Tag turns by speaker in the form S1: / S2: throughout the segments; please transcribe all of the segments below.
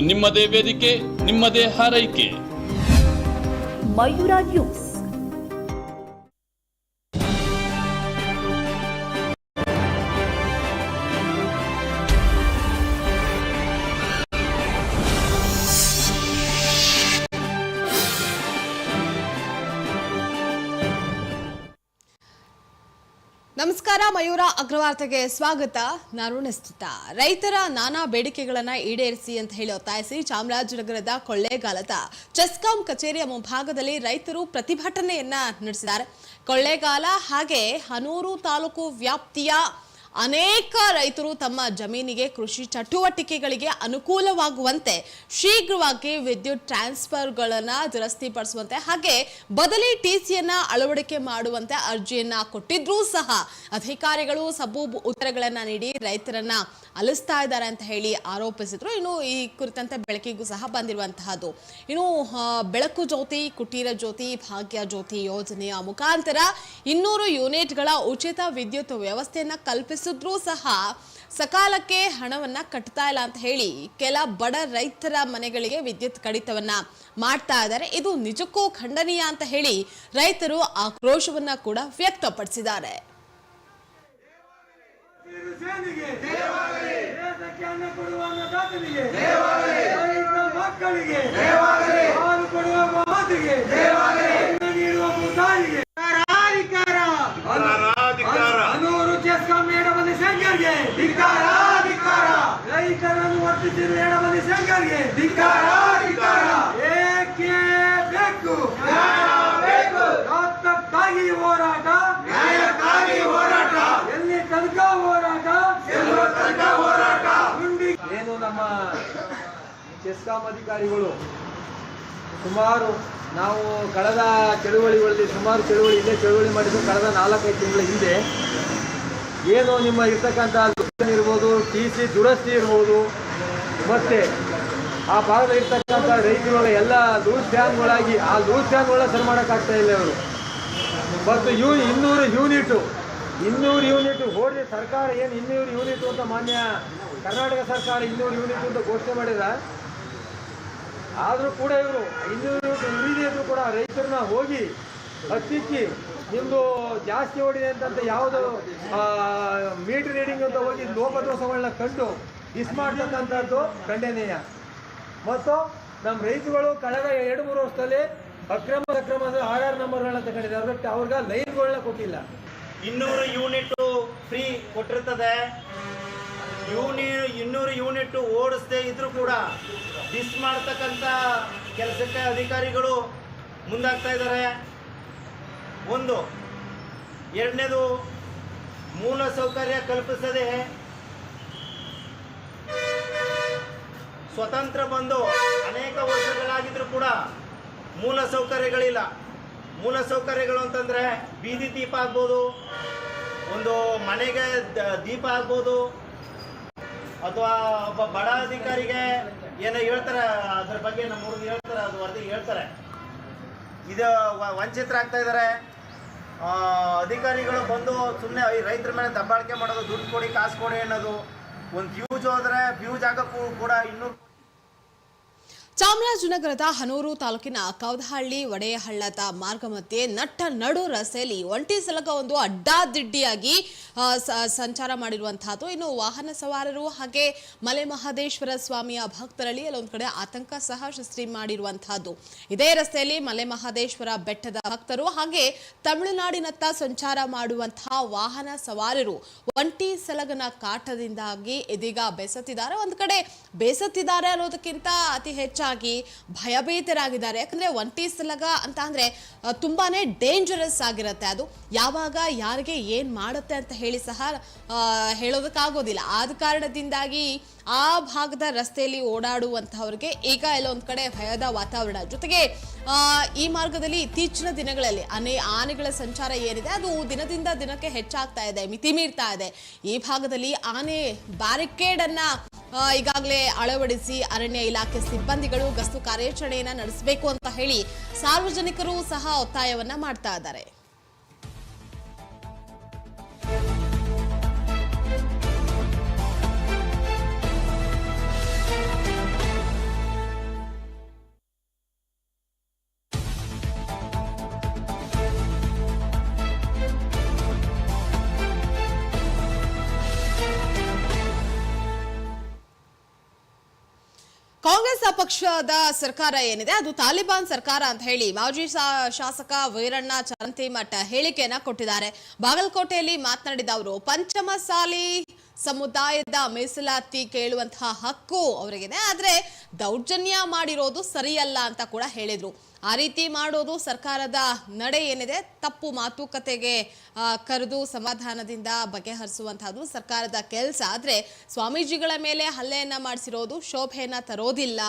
S1: ನಿಮ್ಮದೇ ವೇದಿಕೆ ನಿಮ್ಮದೇ ಹಾರೈಕೆ.
S2: ಮಯೂರ ನ್ಯೂಸ್.
S3: ಮಯೂರ ಅಗ್ರವಾರ್ತೆಗೆ ಸ್ವಾಗತ. ನಾನು ನಿಶ್ಚಿತ. ರೈತರ ನಾನಾ ಬೇಡಿಕೆಗಳನ್ನ ಈಡೇರಿಸಿ ಅಂತ ಹೇಳಿ ಒತ್ತಾಯಿಸಿ ಚಾಮರಾಜನಗರದ ಕೊಳ್ಳೇಗಾಲದ ಚೆಸ್ಕಾಂ ಕಚೇರಿಯ ಮುಂಭಾಗದಲ್ಲಿ ರೈತರು ಪ್ರತಿಭಟನೆಯನ್ನ ನಡೆಸಿದ್ದಾರೆ. ಕೊಳ್ಳೇಗಾಲ ಹಾಗೆ ಹನೂರು ತಾಲೂಕು ವ್ಯಾಪ್ತಿಯ ಅನೇಕ ರೈತರು ತಮ್ಮ ಜಮೀನಿಗೆ ಕೃಷಿ ಚಟುವಟಿಕೆಗಳಿಗೆ ಅನುಕೂಲವಾಗುವಂತೆ ಶೀಘ್ರವಾಗಿ ವಿದ್ಯುತ್ ಟ್ರಾನ್ಸ್ಫರ್ಗಳನ್ನು ದುರಸ್ತಿಪಡಿಸುವಂತೆ ಹಾಗೆ ಬದಲಿ ಟಿಸಿಯನ್ನ ಅಳವಡಿಕೆ ಮಾಡುವಂತೆ ಅರ್ಜಿಯನ್ನ ಕೊಟ್ಟಿದ್ರೂ ಸಹ ಅಧಿಕಾರಿಗಳು ಸಬೂಬು ಉತ್ತರಗಳನ್ನು ನೀಡಿ ರೈತರನ್ನ ಅಲಿಸ್ತಾ ಇದ್ದಾರೆ ಅಂತ ಹೇಳಿ ಆರೋಪಿಸಿದ್ರು. ಇನ್ನು ಈ ಕುರಿತಂತೆ ಬೆಳಕಿಗೂ ಸಹ ಬಂದಿರುವಂತಹದ್ದು. ಇನ್ನು ಬೆಳಕು ಜ್ಯೋತಿ, ಕುಟೀರ ಜ್ಯೋತಿ, ಭಾಗ್ಯ ಜ್ಯೋತಿ ಯೋಜನೆಯ ಮುಖಾಂತರ ಇನ್ನೂರು ಯೂನಿಟ್ಗಳ ಉಚಿತ ವಿದ್ಯುತ್ ವ್ಯವಸ್ಥೆಯನ್ನು ವ್ಯವಸ್ಥೆಯನ್ನ ಕಲ್ಪಿಸಿದ್ರೂ ಸಹ ಸಕಾಲಕ್ಕೆ ಹಣವನ್ನ ಕಟ್ತಾ ಇಲ್ಲ ಅಂತ ಹೇಳಿ ಕೆಲ ಬಡ ರೈತರ ಮನೆಗಳಿಗೆ ವಿದ್ಯುತ್ ಕಡಿತವನ್ನ ಮಾಡ್ತಾ ಇದ್ದಾರೆ. ಇದು ನಿಜಕ್ಕೂ ಖಂಡನೀಯ ಅಂತ ಹೇಳಿ ರೈತರು ಆಕ್ರೋಶವನ್ನ ಕೂಡ ವ್ಯಕ್ತಪಡಿಸಿದ್ದಾರೆ.
S4: ಮಕ್ಕಳಿಗೆ ಚೆಸ್ಕಾಂ ಅಧಿಕಾರಿಗಳು. ಸುಮಾರು ನಾವು ಕಳೆದ ಚಳುವಳಿಗಳಲ್ಲಿ ಸುಮಾರು ಚಳುವಳಿ ಇಲ್ಲೇ ಚಳುವಳಿ ಮಾಡಿದ್ದು ಕಳೆದ ನಾಲ್ಕೈದು ತಿಂಗಳ ಹಿಂದೆ. ಏನು ನಿಮ್ಮ ಇರ್ತಕ್ಕಂಥ ಇರ್ಬೋದು, ಟಿ ಸಿ ದುರಸ್ತಿ ಇರ್ಬೋದು, ಮತ್ತೆ ಆ ಭಾಗದಲ್ಲಿ ಇರ್ತಕ್ಕಂಥ ರೈತರುಗಳ ಎಲ್ಲ ಲೂಸ್ ಫ್ಯಾನ್ಗಳಾಗಿ ಆ ಲೂಸ್ ಫ್ಯಾನ್ಗಳನ್ನ ಸರಿ ಮಾಡೋಕ್ಕಾಗ್ತಾ ಇಲ್ಲ ಅವರು ಮತ್ತು ಯೂ ಇನ್ನೂರು ಯೂನಿಟು, ಇನ್ನೂರು ಯೂನಿಟ್ ಹೋದ್ರೆ ಸರ್ಕಾರ ಏನು ಇನ್ನೂರು ಯೂನಿಟ್ ಅಂತ ಮಾನ್ಯ ಕರ್ನಾಟಕ ಸರ್ಕಾರ ಇನ್ನೂರು ಯೂನಿಟ್ ಅಂತ ಘೋಷಣೆ ಮಾಡಿದ. ಆದರೂ ಕೂಡ ಇವರು ಇನ್ನೂರು ಯೂನಿಟ್ ಉಳಿದಿದ್ರು ಕೂಡ ರೈತರನ್ನ ಹೋಗಿ ಹತ್ತಿಕ್ಕಿ ನಿಮ್ಮದು ಜಾಸ್ತಿ ಹೊಡಿದೆ ಅಂತಂತ ಯಾವುದು ಮೀಟರ್ ರೀಡಿಂಗ್ ಅಂತ ಹೋಗಿ ಲೋಪದೋಷಗಳನ್ನ ಕಂಡು ಮಿಸ್ ಮಾಡ್ತಕ್ಕಂಥದ್ದು ಖಂಡನೀಯ. ಮತ್ತು ನಮ್ಮ ರೈತರುಗಳು ಕಳೆದ ಎರಡು ಮೂರು ವರ್ಷದಲ್ಲಿ ಅಕ್ರಮ ಅಕ್ರಮ ಅಂದರೆ ಆರ್ ಆರ್ ನಂಬರ್ಗಳನ್ನ ತಗೊಂಡಿದ್ದಾರೆ. ಅದಕ್ಕೆ ಅವ್ರಿಗೆ ಲೈನ್ಗಳನ್ನ ಕೊಟ್ಟಿಲ್ಲ.
S5: ಇನ್ನೂರು ಯೂನಿಟ್ ಫ್ರೀ ಕೊಟ್ಟಿರ್ತದೆ. ಯೂನಿ ಇನ್ನೂರು ಯೂನಿಟ್ ಓಡಿಸದೇ ಇದ್ರೂ ಕೂಡ ಡಿಸ್ ಮಾಡ್ತಕ್ಕಂಥ ಕೆಲಸಕ್ಕೆ ಅಧಿಕಾರಿಗಳು ಮುಂದಾಗ್ತಾ ಇದ್ದಾರೆ. ಒಂದು, ಎರಡನೇದು ಮೂಲ ಸೌಕರ್ಯ ಕಲ್ಪಿಸದೆ ಸ್ವತಂತ್ರ ಬಂದು ಅನೇಕ ವರ್ಷಗಳಾಗಿದ್ರೂ ಕೂಡ ಮೂಲ ಸೌಕರ್ಯಗಳಿಲ್ಲ. ಮೂಲ ಸೌಕರ್ಯಗಳು ಅಂತಂದರೆ ಬೀದಿ ದೀಪ ಆಗ್ಬೋದು, ಒಂದು ಮನೆಗೆ ದೀಪ ಆಗ್ಬೋದು ಅಥವಾ ಒಬ್ಬ ಬಡ ಅಧಿಕಾರಿಗೆ ಏನೋ ಹೇಳ್ತಾರೆ, ಅದ್ರ ಬಗ್ಗೆ ನಮ್ಮ ಹುಡುಗ ಹೇಳ್ತಾರೆ, ಅದು ವರದಿ ಹೇಳ್ತಾರೆ. ಇದು ವಂಚಿತರ ವಂಚಿತರಾಗ್ತಾ ಇದ್ದಾರೆ ಅಧಿಕಾರಿಗಳು ಬಂದು ಸುಮ್ಮನೆ ಈ ರೈತರ ಮೇಲೆ ದಬ್ಬಾಳಿಕೆ ಮಾಡೋದು, ದುಡ್ಡು ಕೊಡಿ, ಕಾಸು ಕೊಡಿ ಅನ್ನೋದು, ಒಂದು ಫ್ಯೂಜ್ ಹೋದ್ರೆ, ಫ್ಯೂಜ್ ಆಗೋಕ್ಕೂ ಕೂಡ ಇನ್ನೂರು
S3: ಚಾಮರಾಜನಗರದ ಹನೂರು ತಾಲೂಕಿನ ಕೌದಹಳ್ಳಿ ಒಡೆಯಹಳ್ಳದ ಮಾರ್ಗ ಮಧ್ಯೆ ನಟ್ಟ ನಡು ರಸ್ತೆಯಲ್ಲಿ ಒಂಟಿ ಸಲಕ ಒಂದು ಅಡ್ಡಾದಿಡ್ಡಿಯಾಗಿ ಸಂಚಾರ ಮಾಡಿರುವಂತಹದ್ದು. ಇನ್ನು ವಾಹನ ಸವಾರರು ಹಾಗೆ ಮಲೆ ಮಹದೇಶ್ವರ ಸ್ವಾಮಿಯ ಭಕ್ತರಲ್ಲಿ ಅಲ್ಲೊಂದು ಕಡೆ ಆತಂಕ ಸಹ ಸೃಷ್ಟಿ ಮಾಡಿರುವಂತಹದ್ದು. ಇದೇ ರಸ್ತೆಯಲ್ಲಿ ಮಲೆ ಮಹದೇಶ್ವರ ಬೆಟ್ಟದ ಭಕ್ತರು ಹಾಗೆ ತಮಿಳುನಾಡಿನತ್ತ ಸಂಚಾರ ಮಾಡುವಂತಹ ವಾಹನ ಸವಾರರು ಒಂಟಿ ಸಲಗನ ಕಾಟದಿಂದಾಗಿ ಇದೀಗ ಬೇಸತ್ತಿದ್ದಾರೆ. ಒಂದು ಕಡೆ ಬೇಸತ್ತಿದ್ದಾರೆ ಅನ್ನೋದಕ್ಕಿಂತ ಅತಿ ಹೆಚ್ಚಾಗಿ ಭಯಭೀತರಾಗಿದ್ದಾರೆ. ಯಾಕಂದ್ರೆ ಒಂಟಿ ಸಲಗ ಅಂತ ಅಂದರೆ ತುಂಬಾ ಡೇಂಜರಸ್ ಆಗಿರುತ್ತೆ ಅದು. ಯಾವಾಗ, ಯಾರಿಗೆ ಏನು ಮಾಡುತ್ತೆ ಅಂತ ಹೇಳಿ ಸಹ ಹೇಳೋದಕ್ಕಾಗೋದಿಲ್ಲ. ಆದ ಕಾರಣದಿಂದಾಗಿ ಆ ಭಾಗದ ರಸ್ತೆಯಲ್ಲಿ ಓಡಾಡುವಂಥವ್ರಿಗೆ ಈಗ ಎಲ್ಲೊಂದ್ ಕಡೆ ಭಯದ ವಾತಾವರಣ. ಜೊತೆಗೆ ಈ ಮಾರ್ಗದಲ್ಲಿ ಇತ್ತೀಚಿನ ದಿನಗಳಲ್ಲಿ ಅನೇ ಆನೆಗಳ ಸಂಚಾರ ಏನಿದೆ, ಅದು ದಿನದಿಂದ ದಿನಕ್ಕೆ ಹೆಚ್ಚಾಗ್ತಾ ಇದೆ ಮಿತಿ ಮೀರ್ತಾ ಇದೆ. ಈ ಭಾಗದಲ್ಲಿ ಆನೆ ಬ್ಯಾರಿಕೇಡ್ ಅನ್ನ ಈಗಾಗಲೇ ಅಳವಡಿಸಿ ಅರಣ್ಯ ಇಲಾಖೆ ಸಿಬ್ಬಂದಿಗಳು ಗಸ್ತು ಕಾರ್ಯಾಚರಣೆಯನ್ನ ನಡೆಸಬೇಕು ಅಂತ ಹೇಳಿ ಸಾರ್ವಜನಿಕರು ಸಹ ಒತ್ತಾಯವನ್ನ ಮಾಡ್ತಾ ಇದ್ದಾರೆ. ಪಕ್ಷದ ಸರ್ಕಾರ ಏನಿದೆ? ಅದು ತಾಲಿಬಾನ್ ಸರ್ಕಾರ ಅಂತ ಹೇಳಿ ಮಾಜಿ ಶಾಸಕ ವೀರಣ್ಣ ಚರಂತಿಮಠ ಹೇಳಿಕೆಯನ್ನ ಕೊಟ್ಟಿದ್ದಾರೆ. ಬಾಗಲಕೋಟೆಯಲ್ಲಿ ಮಾತನಾಡಿದ ಅವರು, ಪಂಚಮಸಾಲಿ ಸಮುದಾಯದ ಮೀಸಲಾತಿ ಕೇಳುವಂತಹ ಹಕ್ಕು ಅವರಿಗಿದೆ. ಆದ್ರೆ ದೌರ್ಜನ್ಯ ಮಾಡಿರೋದು ಸರಿಯಲ್ಲ ಅಂತ ಕೂಡ ಹೇಳಿದ್ರು. ಆ ರೀತಿ ಮಾಡೋದು ಸರ್ಕಾರದ ನಡೆ ಏನಿದೆ? ತಪ್ಪು ಮಾತುಕತೆಗೆ ಕರೆದು ಸಮಾಧಾನದಿಂದ ಬಗೆಹರಿಸುವಂತಹದ್ದು ಸರ್ಕಾರದ ಕೆಲಸ. ಆದರೆ ಸ್ವಾಮೀಜಿಗಳ ಮೇಲೆ ಹಲ್ಲೆಯನ್ನ ಮಾಡಿಸಿರೋದು ಶೋಭೆಯನ್ನ ತರೋದಿಲ್ಲ.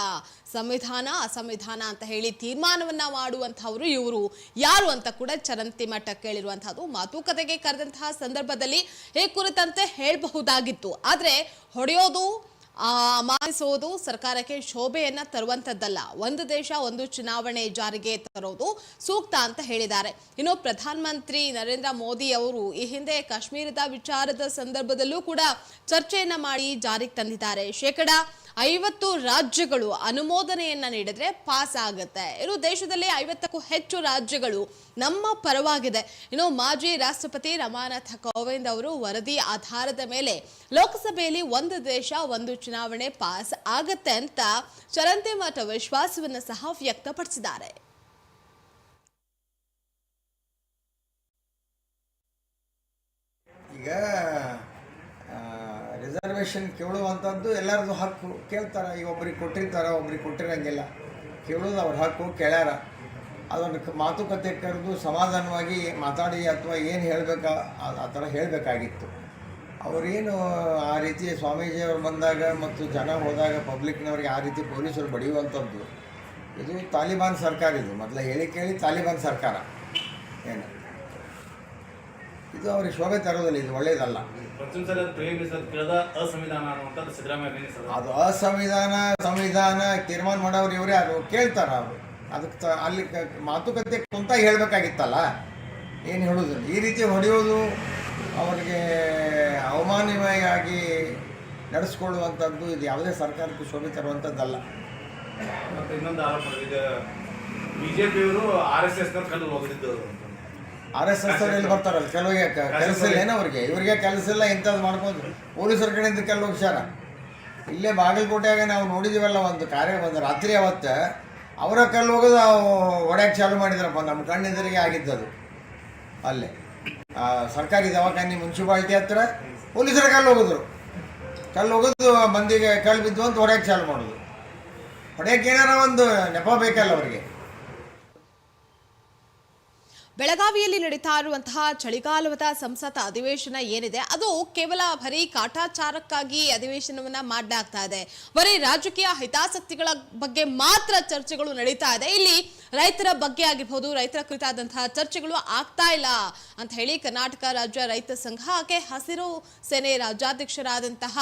S3: ಸಂವಿಧಾನ ಅಸಂವಿಧಾನ ಅಂತ ಹೇಳಿ ತೀರ್ಮಾನವನ್ನ ಮಾಡುವಂತಹವರು ಇವರು. ಯಾರು ಅಂತ ಕೂಡ ಚರಂತಿ ಮಠ ಕೇಳಿರುವಂತಹದ್ದು ಮಾತುಕತೆಗೆ ಕರೆದಂತಹ ಸಂದರ್ಭದಲ್ಲಿ ಈ ಕುರಿತಂತೆ ಹೇಳಬಹುದಾಗಿತ್ತು. ಆದ್ರೆ ಹೊಡೆಯೋದು ಮಾನಿಸೋದು ಸರ್ಕಾರಕ್ಕೆ ಶೋಭೆಯನ್ನ ತರುವಂತದ್ದಲ್ಲ. ಒಂದು ದೇಶ, ಒಂದು ಚುನಾವಣೆ ಜಾರಿಗೆ ತರೋದು ಸೂಕ್ತ ಅಂತ ಹೇಳಿದ್ದಾರೆ. ಇನ್ನು ಪ್ರಧಾನಮಂತ್ರಿ ನರೇಂದ್ರ ಮೋದಿ ಅವರು ಈ ಹಿಂದೆ ಕಾಶ್ಮೀರದ ವಿಚಾರದ ಸಂದರ್ಭದಲ್ಲೂ ಕೂಡ ಚರ್ಚೆಯನ್ನ ಮಾಡಿ ಜಾರಿಗೆ ತಂದಿದ್ದಾರೆ. ಶೇಕಡ ಐವತ್ತು ರಾಜ್ಯಗಳು ಅನುಮೋದನೆಯನ್ನ ನೀಡಿದ್ರೆ ಪಾಸ್ ಆಗುತ್ತೆ. ಇನ್ನು ದೇಶದಲ್ಲಿ ಐವತ್ತಕ್ಕೂ ಹೆಚ್ಚು ರಾಜ್ಯಗಳು ನಮ್ಮ ಪರವಾಗಿದೆ. ಇನ್ನು ಮಾಜಿ ರಾಷ್ಟ್ರಪತಿ ರಮಾನಾಥ ಕೋವಿಂದ್ ಅವರು ವರದಿ ಆಧಾರದ ಮೇಲೆ ಲೋಕಸಭೆಯಲ್ಲಿ ಒಂದು ದೇಶ, ಒಂದು ಚುನಾವಣೆ ಪಾಸ್ ಆಗತ್ತೆ ಅಂತ ಚರಂತೆ ಮಾತ ವಿಶ್ವಾಸವನ್ನು ಸಹ ವ್ಯಕ್ತಪಡಿಸಿದ್ದಾರೆ.
S2: ಈಗ ರಿಸರ್ವೇಷನ್ ಕೇಳುವಂಥದ್ದು ಎಲ್ಲರದು ಹಕ್ಕು. ಕೇಳ್ತಾರೆ, ಈಗ ಒಬ್ರಿಗೆ ಕೊಟ್ಟಿರ್ತಾರೆ, ಒಬ್ರಿಗೆ ಕೊಟ್ಟಿರೋಂಗಿಲ್ಲ. ಕೇಳೋದು ಅವ್ರ ಹಕ್ಕು, ಕೇಳ್ಯಾರ. ಅದನ್ನು ಮಾತುಕತೆ ಕರೆದು ಸಮಾಧಾನವಾಗಿ ಮಾತಾಡಿ ಅಥವಾ ಏನು ಹೇಳಬೇಕಾ ಆ ಥರ ಹೇಳಬೇಕಾಗಿತ್ತು. ಅವರೇನು ಆ ರೀತಿ ಸ್ವಾಮೀಜಿಯವರು ಬಂದಾಗ ಮತ್ತು ಜನ ಹೋದಾಗ ಪಬ್ಲಿಕ್ನವ್ರಿಗೆ ಆ ರೀತಿ ಪೊಲೀಸರು ಬಡಿಯುವಂಥದ್ದು, ಇದು ತಾಲಿಬಾನ್ ಸರ್ಕಾರ ಇದು. ಮೊದಲು ಹೇಳಿ ಕೇಳಿ ತಾಲಿಬಾನ್ ಸರ್ಕಾರ. ಏನು? ಇದು ಅವ್ರಿಗೆ ಶೋಭೆ ತರೋದಿಲ್ಲ ಇದು
S6: ನಿಲ್ಲಿಸೋದು
S2: ಅದು ಅಸಂವಿಧಾನ ಸಂವಿಧಾನ ತೀರ್ಮಾನ ಮಾಡೋರು ಇವರೇ ಅದು ಕೇಳ್ತಾರ ಅವರು. ಅದಕ್ಕೆ ಅಲ್ಲಿ ಮಾತುಕತೆ ಕುಂತ ಹೇಳಬೇಕಾಗಿತ್ತಲ್ಲ? ಏನು ಹೇಳೋದು? ಈ ರೀತಿ ಹೊಡೆಯೋದು ಅವರಿಗೆ ಅವಮಾನವಾಗಿ ನಡೆಸ್ಕೊಳ್ಳುವಂಥದ್ದು ಇದು ಯಾವುದೇ ಸರ್ಕಾರಕ್ಕೆ ಶೋಭೆ ತರುವಂಥದ್ದಲ್ಲ.
S6: ಮತ್ತು ಇನ್ನೊಂದು ಆರೋಪ ಇದು ಬಿಜೆಪಿಯವರು ಆರ್ ಎಸ್ ಎಸ್ನ ಕಲ್ಲು ಹೋಗಿದ್ದು
S2: ಆರ್ ಎಸ್ ಎಸ್ ಎಲ್ಲಿ ಬರ್ತಾರಲ್ಲ ಕೆಲವಿಗೆ ಕೆಲಸ ಇಲ್ಲ ಏನೋ ಅವ್ರಿಗೆ. ಇವರಿಗೆ ಕೆಲಸ ಇಲ್ಲ ಇಂಥದ್ದು ಮಾಡ್ಕೊಂಡು ಪೊಲೀಸರ ಕಡೆಯಿಂದ ಕೆಲವು ಹುಷಾರ. ಇಲ್ಲೇ ಬಾಗಲಕೋಟೆಯಾಗ ನಾವು ನೋಡಿದ್ದೀವಲ್ಲ ಒಂದು ಕಾರ್ಯ ಒಂದು ರಾತ್ರಿ ಅವತ್ತು ಅವರ ಕಲ್ಲು ಹೋಗೋದು ಒಡೆಯಕ್ಕೆ ಚಾಲು ಮಾಡಿದ್ರಪ್ಪ ನಮ್ಮ ಕಣ್ಣೆದುರಿಗೆ ಆಗಿದ್ದದು ಅಲ್ಲೇ. ಸರ್ಕಾರಿ ದವಾಖಾನೆ ಮುನ್ಸಿಪಾಲ್ಟಿ ಹತ್ರ ಪೊಲೀಸರ ಕಲ್ಲು ಹೋಗಿದ್ರು. ಕಲ್ಲು ಹೋಗೋದು ಮಂದಿಗೆ ಕಲ್ಲು ಬಿದ್ದು ಅಂತ ಹೊಡೆಯಕ್ಕೆ ಚಾಲು ಮಾಡೋದು. ಹೊಡೆಯಕ್ಕೆ ಏನಾರ ಒಂದು ನೆಪ ಬೇಕಲ್ಲ ಅವರಿಗೆ.
S3: ಬೆಳಗಾವಿಯಲ್ಲಿ ನಡೀತಾ ಇರುವಂತಹ ಚಳಿಗಾಲದ ಸಂಸತ್ ಅಧಿವೇಶನ ಏನಿದೆ, ಅದು ಕೇವಲ ಬರೀ ಕಾಟಾಚಾರಕ್ಕಾಗಿ ಅಧಿವೇಶನವನ್ನ ಮಾಡಲಾಗ್ತಾ ಇದೆ. ಬರೀ ರಾಜಕೀಯ ಹಿತಾಸಕ್ತಿಗಳ ಬಗ್ಗೆ ಮಾತ್ರ ಚರ್ಚೆಗಳು ನಡೀತಾ ಇದೆ. ಇಲ್ಲಿ ರೈತರ ಬಗ್ಗೆ ಆಗಿರ್ಬೋದು, ರೈತರ ಕುರಿತಾದಂತಹ ಚರ್ಚೆಗಳು ಆಗ್ತಾ ಇಲ್ಲ ಅಂತ ಹೇಳಿ ಕರ್ನಾಟಕ ರಾಜ್ಯ ರೈತ ಸಂಘ ಹಾಗೆ ಹಸಿರು ಸೇನೆ ರಾಜ್ಯಾಧ್ಯಕ್ಷರಾದಂತಹ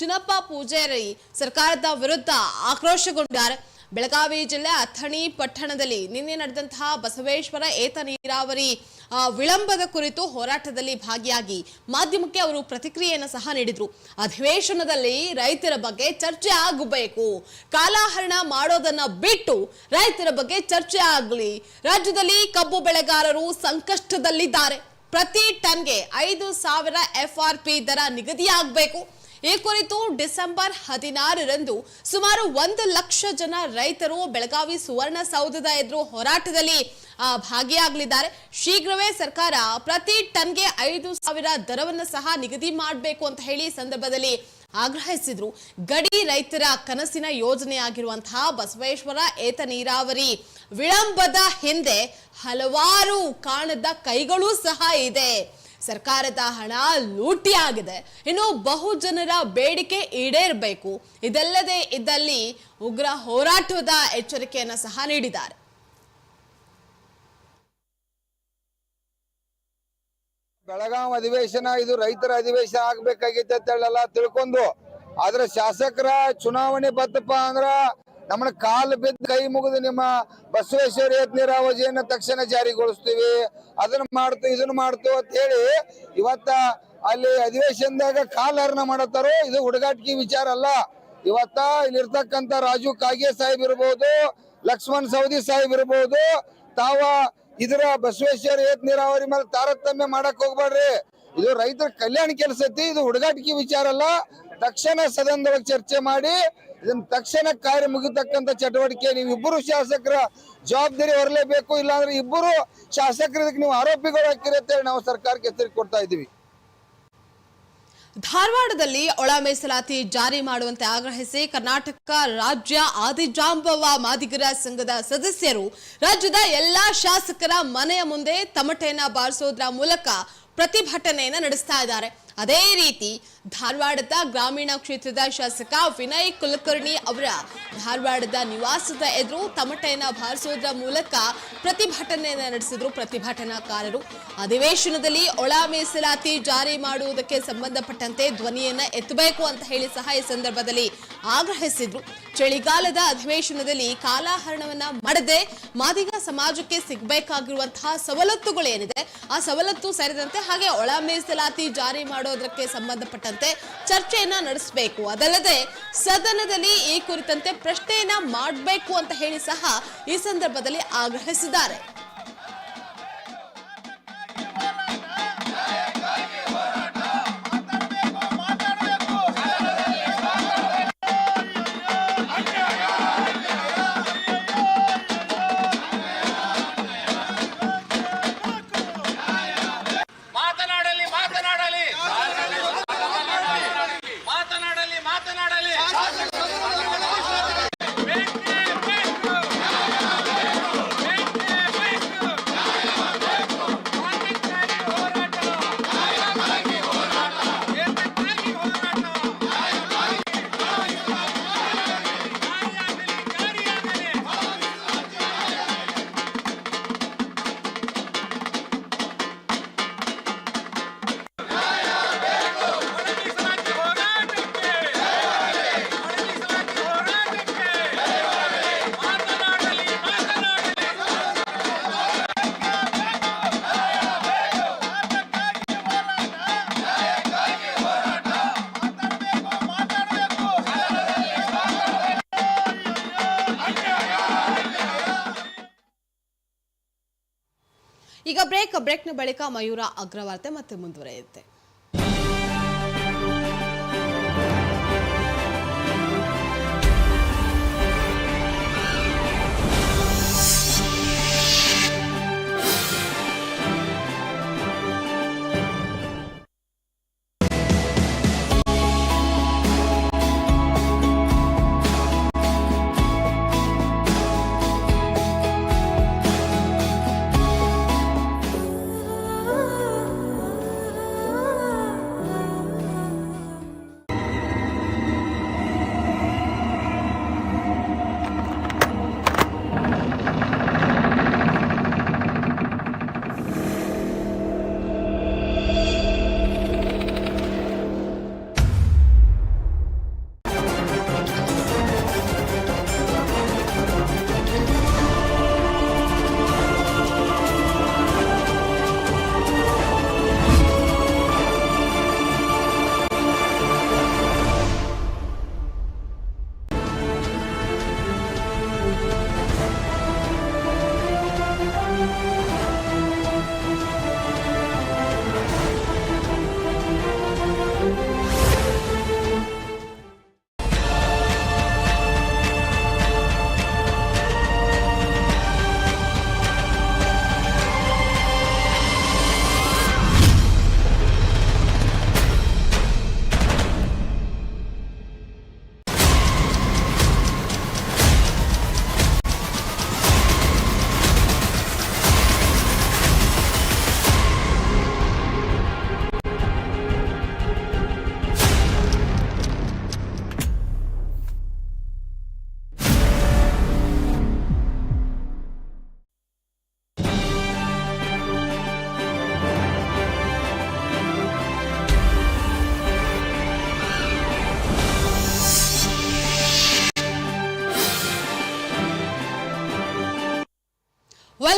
S3: ಚಿನ್ನಪ್ಪ ಪೂಜಾರಿ ಸರ್ಕಾರದ ವಿರುದ್ಧ ಆಕ್ರೋಶಗೊಂಡಿದ್ದಾರೆ. ಬೆಳಗಾವಿ ಜಿಲ್ಲೆ ಅಥಣಿ ಪಟ್ಟಣದಲ್ಲಿ ನಿನ್ನೆ ನಡೆದಂತಹ ಬಸವೇಶ್ವರ ಏತ ನೀರಾವರಿ ವಿಳಂಬದ ಕುರಿತು ಹೋರಾಟದಲ್ಲಿ ಭಾಗಿಯಾಗಿ ಮಾಧ್ಯಮಕ್ಕೆ ಅವರು ಪ್ರತಿಕ್ರಿಯೆಯನ್ನು ಸಹ ನೀಡಿದ್ರು. ಅಧಿವೇಶನದಲ್ಲಿ ರೈತರ ಬಗ್ಗೆ ಚರ್ಚೆ ಆಗಬೇಕು. ಕಾಲಹರಣ ಮಾಡೋದನ್ನ ಬಿಟ್ಟು ರೈತರ ಬಗ್ಗೆ ಚರ್ಚೆ ಆಗಲಿ. ರಾಜ್ಯದಲ್ಲಿ ಕಬ್ಬು ಬೆಳೆಗಾರರು ಸಂಕಷ್ಟದಲ್ಲಿದ್ದಾರೆ. ಪ್ರತಿ ಟನ್ಗೆ ಐದು ಸಾವಿರ ಎಫ್ ಆರ್ ಪಿ ದರ ನಿಗದಿಯಾಗಬೇಕು. ಈ ಕುರಿತು ಡಿಸೆಂಬರ್ ಹದಿನಾರರಂದು ಸುಮಾರು ಒಂದು ಲಕ್ಷ ಜನ ರೈತರು ಬೆಳಗಾವಿ ಸುವರ್ಣಸೌಧದ ಎದುರು ಹೋರಾಟದಲ್ಲಿ ಭಾಗಿಯಾಗಲಿದ್ದಾರೆ. ಶೀಘ್ರವೇ ಸರ್ಕಾರ ಪ್ರತಿ ಟನ್ಗೆ ಐದು ಸಾವಿರ ದರವನ್ನು ಸಹ ನಿಗದಿ ಮಾಡಬೇಕು ಅಂತ ಹೇಳಿ ಸಂದರ್ಭದಲ್ಲಿ ಆಗ್ರಹಿಸಿದ್ರು. ಗಡಿ ರೈತರ ಕನಸಿನ ಯೋಜನೆಯಾಗಿರುವಂತಹ ಬಸವೇಶ್ವರ ಏತ ನೀರಾವರಿ ವಿಳಂಬದ ಹಿಂದೆ ಹಲವಾರು ಕಾಣದ ಕೈಗಳೂ ಸಹ ಇದೆ. ಸರ್ಕಾರದ ಹಣ ಲೂಟಿಯಾಗಿದೆ ಇನ್ನು ಬಹು ಜನರ ಬೇಡಿಕೆ ಈಡೇರಬೇಕು. ಇದಲ್ಲದೆ ಇದ್ದಲ್ಲಿ ಉಗ್ರ ಹೋರಾಟದ ಎಚ್ಚರಿಕೆಯನ್ನು ಸಹ ನೀಡಿದ್ದಾರೆ.
S7: ಬೆಳಗಾಂ ಅಧಿವೇಶನ, ಇದು ರೈತರ ಅಧಿವೇಶನ ಆಗ್ಬೇಕಾಗಿತ್ತು ಅಂತ ಹೇಳಲ್ಲ ತಿಳ್ಕೊಂಡು. ಆದ್ರೆ ಶಾಸಕರ ಚುನಾವಣೆ ಬತ್ತಪ್ಪ ಅಂದ್ರ ನಮ್ಮನ್ನ ಕಾಲು ಬಿದ್ದು ಕೈ ಮುಗಿದು ನಿಮ್ಮ ಬಸವೇಶ್ವರ ಏತ್ ನೀರಾವರಿಯನ್ನ ತಕ್ಷಣ ಜಾರಿಗೊಳಿಸ್ತೀವಿ. ಅದನ್ನ ಮಾಡ್ತು, ಇದನ್ನ ಮಾಡ್ತು ಅಂತ ಹೇಳಿ ಇವತ್ತ ಅಲ್ಲಿ ಅಧಿವೇಶನದಾಗ ಕಾಲ್ ಹರಣ ಮಾಡತ್ತಾರೋ, ಇದು ಹುಡುಗಾಟಿಕೆ ವಿಚಾರ ಅಲ್ಲ. ಇವತ್ತ ಇಲ್ಲಿರ್ತಕ್ಕಂತ ರಾಜು ಕಾಗೆ ಸಾಹೇಬ್ ಇರ್ಬೋದು, ಲಕ್ಷ್ಮಣ್ ಸೌದಿ ಸಾಹೇಬ್ ಇರ್ಬೋದು, ತಾವ ಇದರ ಬಸವೇಶ್ವರ ಏತ್ ನೀರಾವರಿ ಮೇಲೆ ತಾರತಮ್ಯ ಮಾಡಕ್ ಹೋಗ್ಬೇಡ್ರಿ ಇದು ರೈತರ ಕಲ್ಯಾಣ ಕೆಲಸ ಐತಿ ಇದು ಹುಡುಗಾಟಿಕೆ ವಿಚಾರ ಅಲ್ಲ. ತಕ್ಷಣ ಸದನದೊಳಗೆ ಚರ್ಚೆ ಮಾಡಿ ಇದನ್ನ ತಕ್ಷಣ ಕಾರ್ಯ ಮುಗಿತಕ್ಕಂತ ಚಟುವಟಿಕೆ, ನೀವು ಇಬ್ಬರು ಶಾಸಕರ ಜವಾಬ್ದಾರಿ ಹೊರಲೇಬೇಕು, ಇಲ್ಲಾಂದ್ರೆ ಇಬ್ಬರು ಶಾಸಕರು ನೀವು ಆರೋಪಿಗಳು ಹಾಕಿ ಅಂತ ಹೇಳಿ ನಾವು ಸರ್ಕಾರಕ್ಕೆ ಎಚ್ಚರಿಕೆ ಕೊಡ್ತಾ ಇದ್ದೀವಿ.
S3: ಧಾರವಾಡದಲ್ಲಿ ಒಳ ಮೀಸಲಾತಿ ಜಾರಿ ಮಾಡುವಂತೆ ಆಗ್ರಹಿಸಿ ಕರ್ನಾಟಕ ರಾಜ್ಯ ಆದಿಜಾಂಬವ ಮಾದಿಗರ ಸಂಘದ ಸದಸ್ಯರು ರಾಜ್ಯದ ಎಲ್ಲಾ ಶಾಸಕರ ಮನೆಯ ಮುಂದೆ ತಮಟೆಯನ್ನ ಬಾರಿಸೋದ್ರ ಮೂಲಕ ಪ್ರತಿಭಟನೆಯನ್ನ ನಡೆಸ್ತಾ ಇದ್ದಾರೆ. ಅದೇ ರೀತಿ ಧಾರವಾಡದ ಗ್ರಾಮೀಣ ಕ್ಷೇತ್ರದ ಶಾಸಕ ವಿನಯ್ ಕುಲಕರ್ಣಿ ಅವರ ಧಾರವಾಡದ ನಿವಾಸದ ಎದುರು ತಮಟೆಯನ್ನ ಬಾರಿಸುವುದರ ಮೂಲಕ ಪ್ರತಿಭಟನೆಯನ್ನ ನಡೆಸಿದ್ರು ಪ್ರತಿಭಟನಾಕಾರರು. ಅಧಿವೇಶನದಲ್ಲಿ ಒಳ ಮೀಸಲಾತಿ ಜಾರಿ ಮಾಡುವುದಕ್ಕೆ ಸಂಬಂಧಪಟ್ಟಂತೆ ಧ್ವನಿಯನ್ನ ಎತ್ತಬೇಕು ಅಂತ ಹೇಳಿ ಸಹ ಈ ಸಂದರ್ಭದಲ್ಲಿ ಆಗ್ರಹಿಸಿದ್ರು. ಚಳಿಗಾಲದ ಅಧಿವೇಶನದಲ್ಲಿ ಕಾಲಹರಣವನ್ನ ಮಾಡದೆ ಮಾದಿಗ ಸಮಾಜಕ್ಕೆ ಸಿಗಬೇಕಾಗಿರುವಂತಹ ಸವಲತ್ತುಗಳೇನಿದೆ, ಆ ಸವಲತ್ತು ಸೇರಿದಂತೆ ಹಾಗೆ ಒಳ ಮೀಸಲಾತಿ ಜಾರಿ ಮಾಡೋದಕ್ಕೆ ಸಂಬಂಧಪಟ್ಟಂತೆ ಚರ್ಚೆಯನ್ನ ನಡೆಸಬೇಕು. ಅದಲ್ಲದೆ ಸದನದಲ್ಲಿ ಈ ಕುರಿತಂತೆ ಪ್ರಶ್ನೆಯನ್ನ ಮಾಡಬೇಕು ಅಂತ ಹೇಳಿ ಸಹ ಈ ಸಂದರ್ಭದಲ್ಲಿ ಆಗ್ರಹಿಸಿದ್ದಾರೆ. ಬ್ರೇಕ್ನ ಬಳಿಕ ಮಯೂರ ಅಗ್ರವಾರ್ತೆ ಮತ್ತೆ ಮುಂದುವರಿಯುತ್ತೆ.